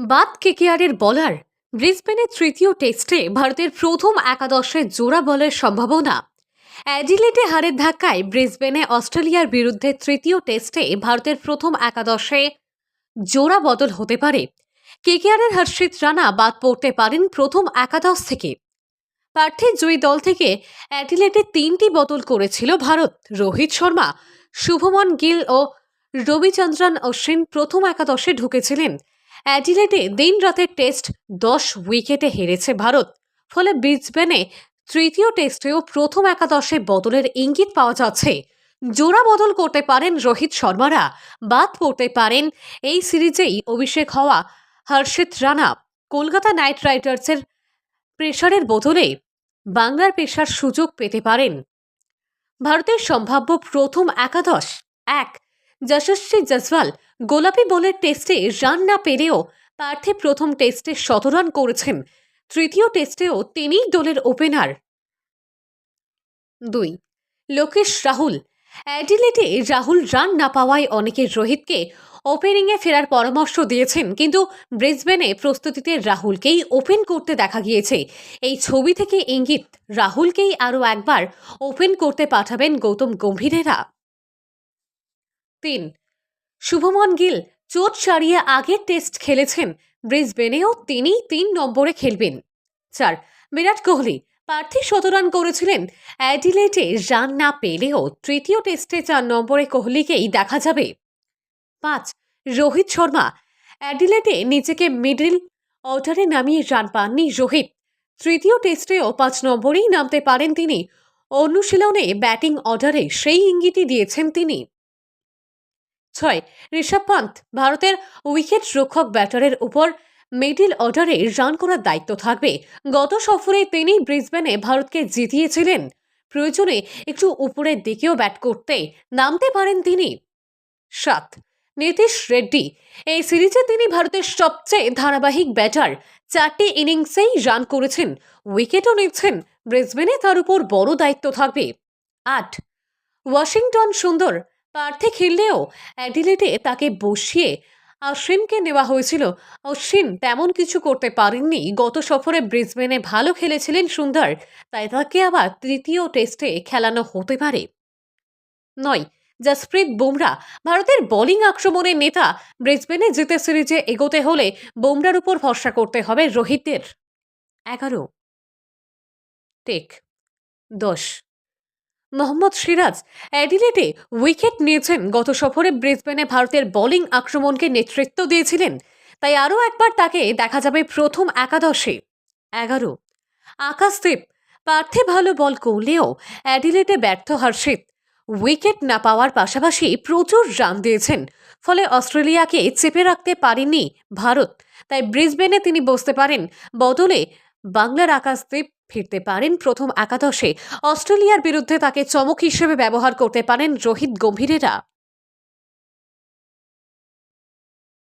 বাদ কেকেআরের বলার, ব্রিসবেনের তৃতীয় টেস্টে ভারতের প্রথম একাদশে জোড়া বলের সম্ভাবনা। অ্যাডিলেটে হারের ধাক্কায় ব্রিসবেনে অস্ট্রেলিয়ার বিরুদ্ধে তৃতীয় টেস্টে ভারতের প্রথম একাদশে জোড়া বদল হতে পারে। কেকেআরের হর্ষিত রানা বাদ পড়তে পারেন প্রথম একাদশ থেকে। প্রার্থীর জয়ী দল থেকে অ্যাডিলেটে তিনটি বদল করেছিল ভারত, রোহিত শর্মা, শুভমন গিল ও রবিচন্দ্রন অশ্বিন প্রথম একাদশে ঢুকেছিলেন। অ্যাডিলেডে দিন রাতের টেস্ট দশ উইকেটে হেরেছে ভারত, ফলে ব্রিসবেনে তৃতীয় টেস্টেও প্রথম একাদশে বদলের ইঙ্গিত পাওয়া যাচ্ছে। জোড়া বদল করতে পারেন রোহিত শর্মারা, বাদ পড়তে পারেন এই সিরিজেই অভিষেক হওয়া হর্ষিত রানা। কলকাতা নাইট রাইডার্সের প্রেশারের বদলে বাংলার পেশার সুযোগ পেতে পারেন। ভারতের সম্ভাব্য প্রথম একাদশ এক যশস্বী জসওয়াল গোলাপি বলের টেস্টে রান না পেলেও পার্থে প্রথম টেস্টে শতরান করেছেন। তৃতীয় টেস্টেও তিনিই দলের ওপেনার। দুই, লোকেশ রাহুল। অ্যাডিলেটে রাহুল রান না পাওয়ায় অনেকে রোহিতকে ওপেনিংয়ে ফেরার পরামর্শ দিয়েছেন, কিন্তু ব্রিসবেনে প্রস্তুতিতে রাহুলকেই ওপেন করতে দেখা গিয়েছে। এই ছবি থেকে ইঙ্গিত, রাহুলকেই আরও একবার ওপেন করতে পাঠাবেন গৌতম গম্ভীরেরা। তিন। শুভমন গিল চোট সারিয়ে আগের টেস্ট খেলেছেন। ব্রিসবেনেও তিনি তিন নম্বরে খেলবেন। চার, বিরাট কোহলি। পার্থী শতরান করেছিলেন। অ্যাডিলেটে রান না পেলেও তৃতীয় টেস্টে চার নম্বরে কোহলিকেই দেখা যাবে। পাঁচ, রোহিত শর্মা। অ্যাডিলেটে নিজেকে মিডল অর্ডারে নামিয়ে রান পাননি রোহিত। তৃতীয় টেস্টেও পাঁচ নম্বরেই নামতে পারেন তিনি। অনুশীলনে ব্যাটিং অর্ডারে সেই ইঙ্গিতই দিয়েছেন তিনি। ছয়। ঋষভ পান্ত ভারতের উইকেট রক্ষক ব্যাটারের উপর মিডিল অর্ডারে রান করার দায়িত্ব থাকবে। গত সফরে তিনি ব্রিসবেনে ভারতকে জিতিয়েছিলেন। প্রয়োজনে একটু উপরের দিকেও ব্যাট করতে নামতে পারেন তিনি। সাত। নীতিশ রেড্ডি, এই সিরিজে তিনি ভারতের সবচেয়ে ধারাবাহিক ব্যাটার, চারটি ইনিংসেই রান করেছেন, উইকেটও নিচ্ছেন, ব্রিসবেনে তার উপর বড় দায়িত্ব থাকবে। আট। ওয়াশিংটন সুন্দর পার্থে খেললেও অ্যাডিলেটে তাকে বসিয়ে অশ্বিনকে নেওয়া হয়েছিল। অশ্বিন তেমন কিছু করতে পারেননি। গত সফরে ব্রিসবেনে ভালো খেলেছিলেন সুন্দর, তাই তাকে আবার তৃতীয় টেস্টে খেলানো হতে পারে। নয়, জসপ্রীত বুমরা, ভারতের বোলিং আক্রমণের নেতা, ব্রিসবেনে জিতে সিরিজে এগোতে হলে বুমরার উপর ভরসা করতে হবে রোহিতের এগারো, টেক, দশ মোহাম্মদ সিরাজ অ্যাডিলেটে উইকেট নিয়েছেন। গত সফরে ব্রিসবেনে ভারতের বোলিং আক্রমণকে নেতৃত্ব দিয়েছিলেন। তাই আরও একবার তাকে দেখা যাবে প্রথম একাদশে। এগারো আকাশদীপ পার্থে ভালো বল করলেও অ্যাডিলেটে ব্যর্থ হর্ষিত। উইকেট না পাওয়ার পাশাপাশি প্রচুর রান দিয়েছেন। ফলে অস্ট্রেলিয়াকে চেপে রাখতে পারেনি ভারত। তাই ব্রিসবেনে তিনি বসতে পারেন। বদলে বাংলার আকাশদীপ ফিরতে পারেন প্রথম একাদশে। অস্ট্রেলিয়ার বিরুদ্ধে তাকে চমক হিসেবে ব্যবহার করতে পারেন রোহিত গম্ভীরেরা।